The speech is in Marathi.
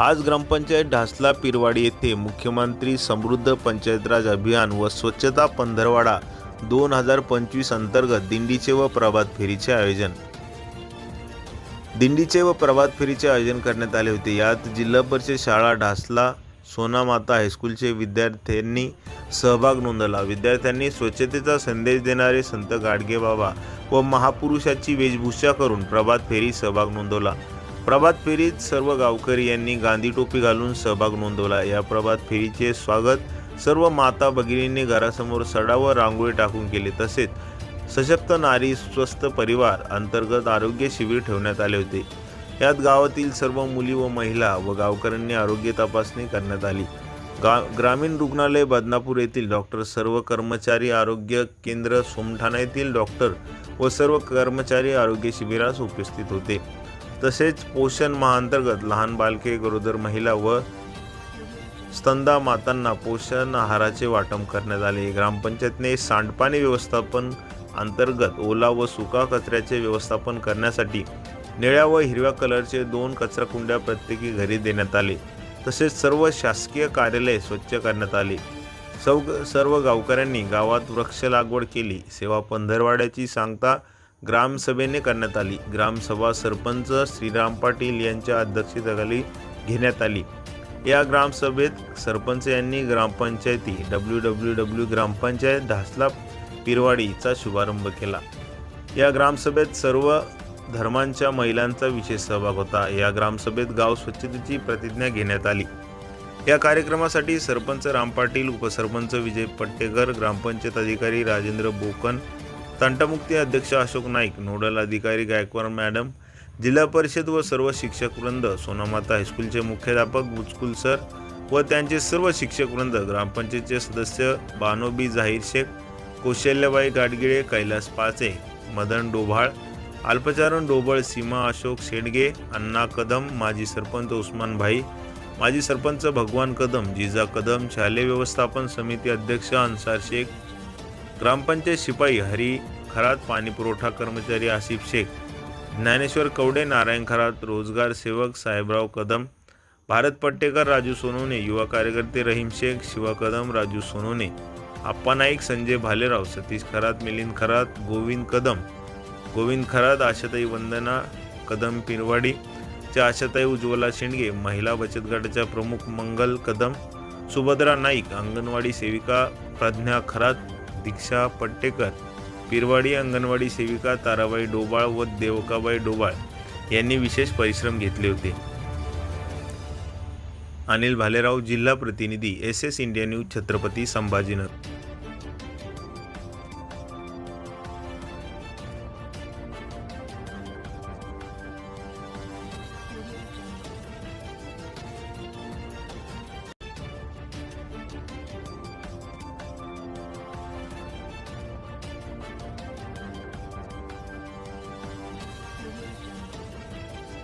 आज ग्रामपंचायत ढासला पिरवाडी येथे मुख्यमंत्री समृद्ध पंचायत राज अभियान व स्वच्छता पंधरवाडा दोन हजार पंचवीस अंतर्गत दिंडीचे व प्रभात फेरीचे आयोजन. दिंडीचे व प्रभात फेरीचे आयोजन करण्यात आले होते. यात जिल्हा परिषद शाळा ढासला सोनामाता हायस्कूलचे विद्यार्थ्यांनी सहभाग नोंदवला. विद्यार्थ्यांनी स्वच्छतेचा संदेश देणारे संत गाडगे बाबा व महापुरुषाची वेशभूषा करून प्रभात फेरी सहभाग नोंदवला. प्रभात फेरीत सर्व गावकरी यांनी गांधी टोपी घालून सहभाग नोंदवला. या प्रभात फेरीचे स्वागत सर्व माता भगिनींनी घरासमोर सडा व रांगोळी टाकून केले. तसेच सशक्त नारी स्वस्थ परिवार अंतर्गत आरोग्य शिबिर ठेवण्यात आले होते. यात गावातील सर्व मुली व महिला व गावकऱ्यांनी आरोग्य तपासणी करण्यात आली. गा ग्रामीण रुग्णालय बदनापूर येथील डॉक्टर सर्व कर्मचारी आरोग्य केंद्र सोमठाणा येथील डॉक्टर व सर्व कर्मचारी आरोग्य शिबिरास उपस्थित होते. तसेच पोषण महाअंतर्गत लहान बालके गरोदर महिला व स्तंदा मातांना पोषण आहाराचे वाटप करण्यात आले. ग्रामपंचायतने सांडपाणी व्यवस्थापन अंतर्गत ओला व सुका कचऱ्याचे व्यवस्थापन करण्यासाठी निळ्या व हिरव्या कलरचे दोन कचरा कुंड्या प्रत्येकी घरी देण्यात आले. तसेच सर्व शासकीय कार्यालय स्वच्छ करण्यात आले. सौ सर्व गावकऱ्यांनी गावात वृक्ष लागवड केली. सेवा पंधरवाड्याची सांगता ग्रामसभेने करण्यात आली. ग्रामसभा सरपंच श्रीराम पाटील यांच्या अध्यक्षतेखाली घेण्यात आली. या ग्रामसभेत सरपंच यांनी ग्रामपंचायती डब्ल्यू डब्ल्यू डब्ल्यू ग्रामपंचायत धासला पिरवाडीचा शुभारंभ केला. या ग्रामसभेत सर्व धर्मांच्या महिलांचा विशेष सहभाग होता. या ग्रामसभेत गाव स्वच्छतेची प्रतिज्ञा घेण्यात आली. या कार्यक्रमासाठी सरपंच राम पाटील उपसरपंच विजय पट्टेकर ग्रामपंचायत अधिकारी राजेंद्र बोकन तंटमुक्ती अध्यक्ष अशोक नाईक नोडल अधिकारी गायकवाड मॅडम जिल्हा परिषद व सर्व शिक्षक वृंद सोनामाता हायस्कूलचे मुख्याध्यापक बुचकुल सर व त्यांचे सर्व शिक्षक वृंद ग्रामपंचायतचे सदस्य बानोबी जाहीर शेख कौशल्यबाई गाडगिळे कैलास पाचे मदन डोभाळ अल्पचारण डोबळ सीमा अशोक शेडगे अण्णा कदम माजी सरपंच उस्मान भाई माजी सरपंच भगवान कदम जिजा कदम शालेय व्यवस्थापन समिती अध्यक्ष अन्सार शेख ग्रामपंचायत शिपाई हरी खरात पाणीपुरवठा कर्मचारी आसिफ शेख ज्ञानेश्वर कवडे नारायण खरात रोजगार सेवक साहेबराव कदम भारत पट्टेकर राजू सोनवणे युवा कार्यकर्ते रहीम शेख शिवा कदम राजू सोनवणे आप्पा नाईक संजय भालेराव सतीश खरात मिलिंद खरात गोविंद कदम गोविंद खरात आशाताई वंदना कदम पिरवाडी च्या आशाताई उज्ज्वला शेंडगे महिला बचत गटाच्या प्रमुख मंगल कदम सुभद्रा नाईक अंगणवाडी सेविका प्रज्ञा खरात दीक्षा पट्टेकर पिरवाडी अंगणवाडी सेविका ताराबाई डोबाळ व देवकाबाई डोबाळ यांनी विशेष परिश्रम घेतले होते. अनिल भालेराव जिल्हा प्रतिनिधी S S India news Chhatrapati Sambhajinagar.